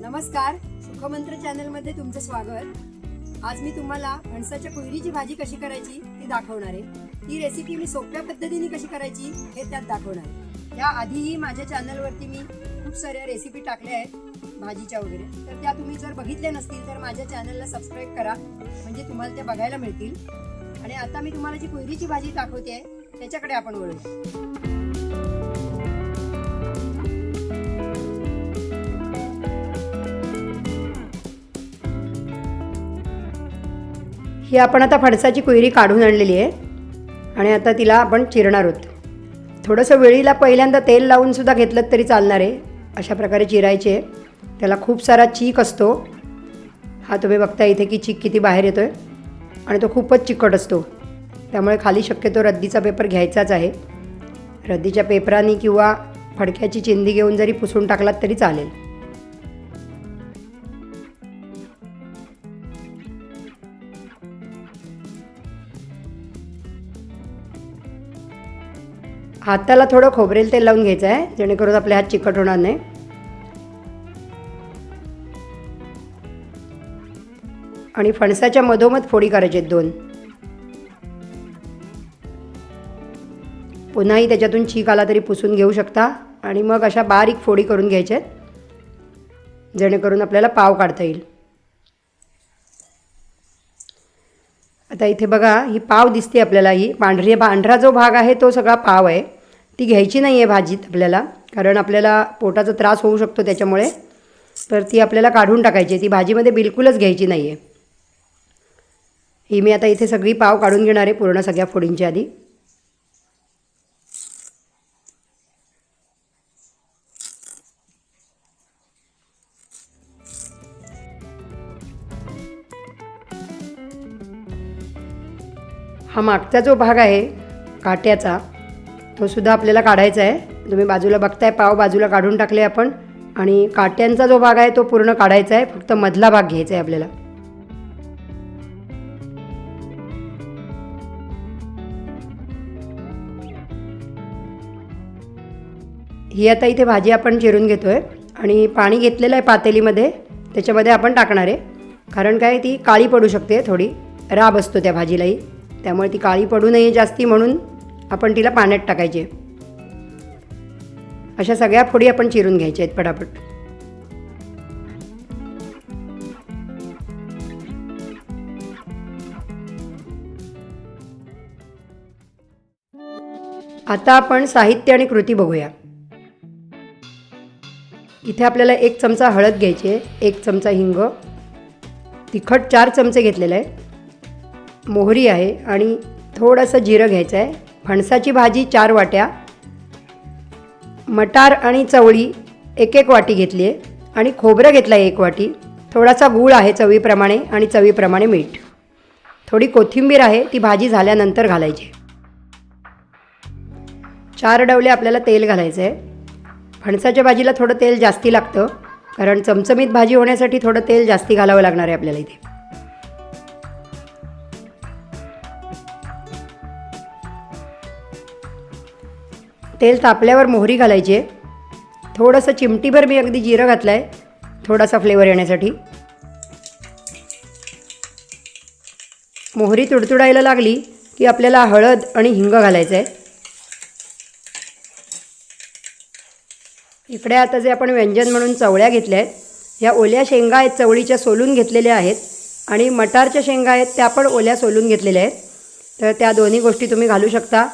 नमस्कार. सुखमंत्र चॅनलमध्ये तुमचं स्वागत. आज मी तुम्हाला फणसाच्या कुयरीची भाजी कशी करायची ती दाखवणार आहे. ती रेसिपी मी सोप्या पद्धतीने कशी करायची हे त्यात दाखवणार आहे. या आधीही माझ्या चॅनलवरती मी खूप साऱ्या रेसिपी टाकल्या आहेत भाजीच्या वगैरे. तर त्या तुम्ही जर बघितल्या नसतील तर माझ्या चॅनलला सबस्क्राईब करा. म्हणजे तुम्हाला त्या बघायला मिळतील. आणि आता मी तुम्हाला जी कुयरीची भाजी दाखवते आहे त्याच्याकडे आपण वळू ही आपण आता फणसाची कुहिरी काढून आणलेली आहे. आणि आता तिला आपण चिरणार आहोत. थोडंसं वेळीला पहिल्यांदा तेल लावूनसुद्धा घेतलं तरी चालणार आहे. अशा प्रकारे चिरायचे त्याला खूप सारा चीक असतो. हा तुम्ही बघता इथे की चीक किती बाहेर येतो आहे आणि तो खूपच चिकट असतो. त्यामुळे खाली शक्यतो रद्दीचा पेपर घ्यायचाच आहे. रद्दीच्या पेपराने किंवा फडक्याची चिंदी घेऊन जरी पुसून टाकलात तरी चालेल. हाताला थोडं खोबरेल तेल लावून घ्यायचं आहे जेणेकरून आपले हात चिकट होणार नाही. आणि फणसाच्या मधोमध फोडी करायचे आहेत दोन. पुन्हाही त्याच्यातून चीक आला तरी पुसून घेऊ शकता आणि मग अशा बारीक फोडी करून घ्यायच्या आहेत जेणेकरून आपल्याला पाव काढता येईल. आता इथे बघा ही पाव दिसते आपल्याला ही पांढरी पांढरा जो भाग आहे तो सगळा पाव आहे. ती घ्यायची नाही आहे भाजीत आपल्याला कारण आपल्याला पोटाचा त्रास होऊ शकतो त्याच्यामुळे. तर ती आपल्याला काढून टाकायची आहे ती भाजीमध्ये बिलकुलच घ्यायची नाही आहे ही मी आता इथे सगळी पाव काढून घेणार आहे पूर्ण सगळ्या फोडींच्या आधी. हा मागचा जो भाग आहे काट्याचा तो सुद्धा आपल्याला काढायचा आहे. तुम्ही बाजूला बघताय पाव बाजूला काढून टाकले आपण. आणि काट्यांचा जो भाग आहे तो पूर्ण काढायचा आहे. फक्त मधला भाग घ्यायचा आहे आपल्याला. ही आता इथे भाजी आपण चिरून घेतो आहे आणि पाणी घेतलेलं आहे पातेलीमध्ये. त्याच्यामध्ये आपण टाकणार आहे. कारण काय ती काळी पडू शकते थोडी राब असतो त्या भाजीलाही. त्यामुळे ती काळी पडू नये जास्ती म्हणून आपण तिला पाण्यात टाकायची. अशा सगळ्या फोडी आपण चिरून घ्यायच्या आहेत पटापट. आता आपण साहित्य आणि कृती बघूया. इथे आपल्याला एक चमचा हळद घ्यायची आहे एक चमचा हिंग तिखट चार चमचे घेतलेलं आहे मोहरी आहे आणि थोडंसं जिरं घ्यायचं आहे. फणसाची भाजी चार वाट्या. मटार आणि चवळी एक एक वाटी घेतली आहे आणि खोबरं घेतलं आहे एक वाटी. थोडासा गूळ आहे चवीप्रमाणे आणि चवीप्रमाणे मीठ. थोडी कोथिंबीर आहे ती भाजी झाल्यानंतर घालायची. चार डवले आपल्याला तेल घालायचं आहे. फणसाच्या भाजीला थोडं तेल जास्ती लागतं कारण चमचमीत भाजी होण्यासाठी थोडं तेल जास्ती घालावं लागणार आहे आपल्याला इथे. तेल तापल्यावर मोहरी घालायची आहे. थोडंसं चिमटीभर मी अगदी जिरं घातलं आहे थोडासा फ्लेवर येण्यासाठी. मोहरी तुडतुडायला लागली की आपल्याला हळद आणि हिंग घालायचं आहे इकडे आता जे आपण व्यंजन म्हणून चवळ्या घेतल्या आहेत ह्या ओल्या शेंगा आहेत चवळीच्या सोलून घेतलेल्या आहेत आणि मटारच्या शेंगा आहेत त्या पण ओल्या सोलून घेतलेल्या आहेत. तर त्या दोन्ही गोष्टी तुम्ही घालू शकता.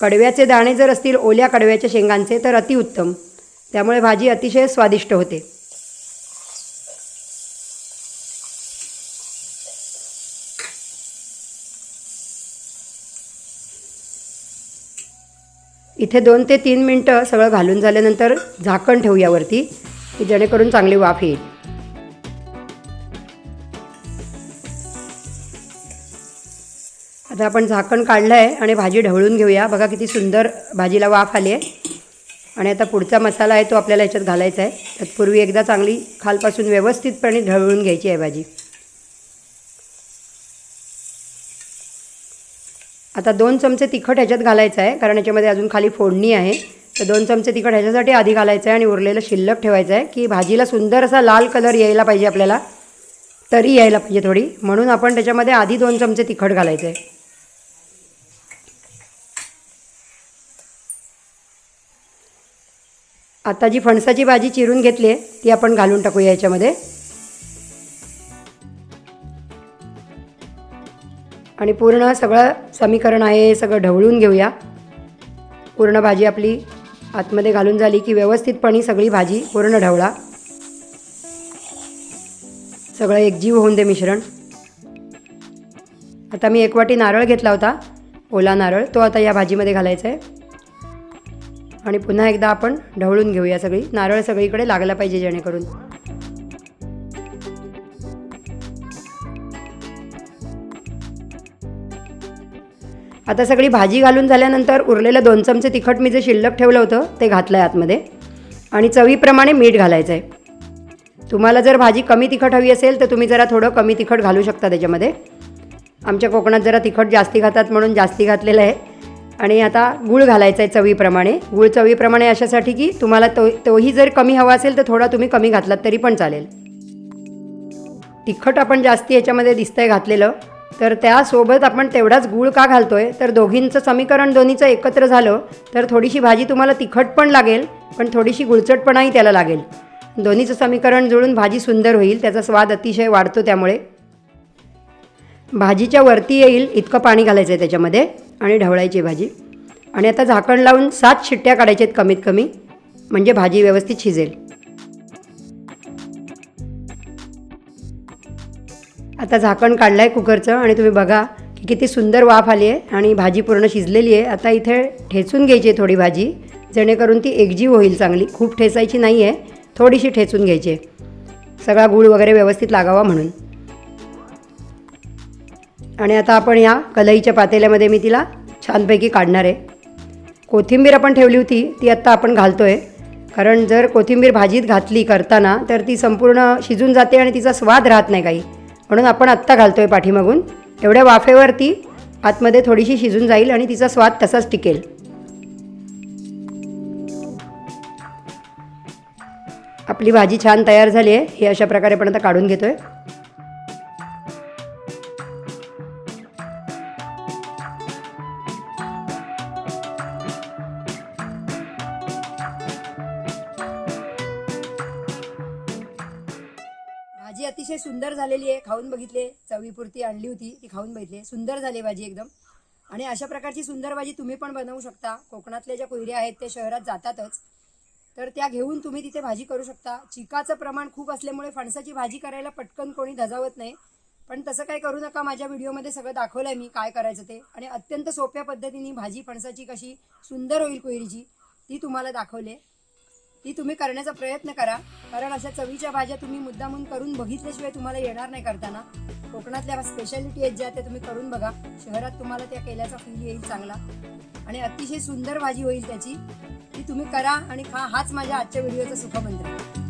कडव्याचे दाणे जर असतील ओल्या कडव्याच्या शेंगांचे तर अतिउत्तम त्यामुळे भाजी अतिशय स्वादिष्ट होते. इथे दोन ते तीन मिनटं सगळं घालून झाल्यानंतर झाकण ठेवूया वरती की जेणेकरून चांगली वाफ येईल. आता आपण झाकण काढलं आहे आणि भाजी ढवळून घेऊया. बघा किती सुंदर भाजीला वाफ आली आहे. आणि आता पुढचा मसाला आहे तो आपल्याला याच्यात घालायचा आहे. तत्पूर्वी एकदा चांगली खालपासून व्यवस्थितपणे ढवळून घ्यायची आहे भाजी. आता दोन चमचे तिखट ह्याच्यात घालायचं आहे कारण याच्यामध्ये अजून खाली फोडणी आहे. तर दोन चमचे तिखट ह्याच्यासाठी आधी घालायचं आहे आणि उरलेलं शिल्लक ठेवायचं आहे की भाजीला सुंदर असा लाल कलर यायला पाहिजे आपल्याला. तरी यायला पाहिजे थोडी. म्हणून आपण त्याच्यामध्ये आधी दोन चमचे तिखट घालायचं आहे. आता जी फणसाची भाजी चिरून घेतली आहे ती आपण घालून टाकूया याच्यामध्ये. आणि पूर्ण सगळं समीकरण आहे हे सगळं ढवळून घेऊया. पूर्ण भाजी आपली आतमध्ये घालून झाली की व्यवस्थितपणे सगळी भाजी पूर्ण ढवळा. सगळं एकजीव होऊन दे मिश्रण. आता मी एक वाटी नारळ घेतला होता ओला नारळ तो आता या भाजीमध्ये घालायचा आहे. आणि पुन्हा एकदा आपण ढवळून घेऊया सगळी. नारळ सगळीकडे लागला पाहिजे जेणेकरून. आता सगळी भाजी घालून झाल्यानंतर उरलेलं दोन चमचे तिखट मी जे शिल्लक ठेवलं होतं ते घातलं आहे आतमध्ये. आणि चवीप्रमाणे मीठ घालायचं आहे तुम्हाला जर भाजी कमी तिखट हवी असेल तर तुम्ही जरा थोडं कमी तिखट घालू शकता त्याच्यामध्ये. आमच्या कोकणात जरा तिखट जास्ती खातात म्हणून जास्ती घातलेलं आहे. आणि आता गूळ घालायचा आहे चवीप्रमाणे. गूळ चवीप्रमाणे अशासाठी की तुम्हाला तो तोही जर कमी हवा असेल तर थोडा तुम्ही कमी घातलात तरी पण चालेल. तिखट आपण जास्ती याच्यामध्ये दिसतंय घातलेलं. तर त्यासोबत आपण तेवढाच गूळ का घालतोय? तर दोघींचं समीकरण दोन्हीचं एकत्र झालं तर थोडीशी भाजी तुम्हाला तिखट पण लागेल पण थोडीशी गुळचटपणाही त्याला लागेल. दोन्हीचं समीकरण जुळून भाजी सुंदर होईल त्याचा स्वाद अतिशय वाढतो त्यामुळे. भाजीच्या वरती येईल इतकं पाणी घालायचं आहे त्याच्यामध्ये आणि ढवळायची भाजी. आणि आता झाकण लावून सात शिट्ट्या काढायच्या आहेत कमीत कमी म्हणजे भाजी व्यवस्थित शिजेल. आता झाकण काढलं आहे कुकरचं आणि तुम्ही बघा की किती सुंदर वाफ आली आहे आणि भाजी पूर्ण शिजलेली आहे. आता इथे ठेचून घ्यायची आहे थोडी भाजी जेणेकरून ती एकजीव होईल चांगली. खूप ठेचायची नाही आहे थोडीशी ठेचून घ्यायची आहे. सगळा गूळ वगैरे व्यवस्थित लागावा म्हणून. आणि आता आपण या कलईच्या पातेल्यामध्ये मी तिला छानपैकी काढणार आहे. कोथिंबीर आपण ठेवली होती ती आत्ता आपण घालतो आहे कारण जर कोथिंबीर भाजीत घातली करताना तर ती संपूर्ण शिजून जाते आणि तिचा स्वाद राहत नाही काही. म्हणून आपण आत्ता घालतो आहे पाठीमागून. एवढ्या वाफेवर ती आतमध्ये थोडीशी शिजून जाईल आणि तिचा स्वाद तसाच टिकेल. आपली भाजी छान तयार झाली आहे. हे अशा प्रकारे आपण आता काढून घेतो आहे अतिशय सुंदर झालेली आहे. खाऊन बघितले चवीपुरती आणली होती ती खाऊन बघितली. सुंदर झाली भाजी एकदम. आणि अशा प्रकारची सुंदर भाजी तुम्ही पण बनवू शकता. कोकणातल्या ज्या कोयऱ्या आहेत ते शहरात जातातच. तर त्या घेऊन तुम्ही तिथे भाजी करू शकता. चिकाचं प्रमाण खूप असल्यामुळे फणसाची भाजी करायला पटकन कोणी धजावत नाही. पण तसं काही करू नका. माझ्या व्हिडिओमध्ये सगळं दाखवलं आहे मी काय करायचं ते. आणि अत्यंत सोप्या पद्धतीने भाजी फणसाची कशी सुंदर होईल कोयरीची ती तुम्हाला दाखवले. ती तुम्ही करण्याचा प्रयत्न करा. कारण अशा चवीच्या भाज्या तुम्ही मुद्दामून करून बघितल्याशिवाय तुम्हाला येणार नाही करताना. कोकणातल्या स्पेशालिटी आहेत ज्या त्या तुम्ही करून बघा. शहरात तुम्हाला त्या केल्याचा फील येईल चांगला. आणि अतिशय सुंदर भाजी होईल त्याची. ती तुम्ही करा आणि खा. हाच माझ्या आजच्या व्हिडिओचा सुखमंत्र. आहे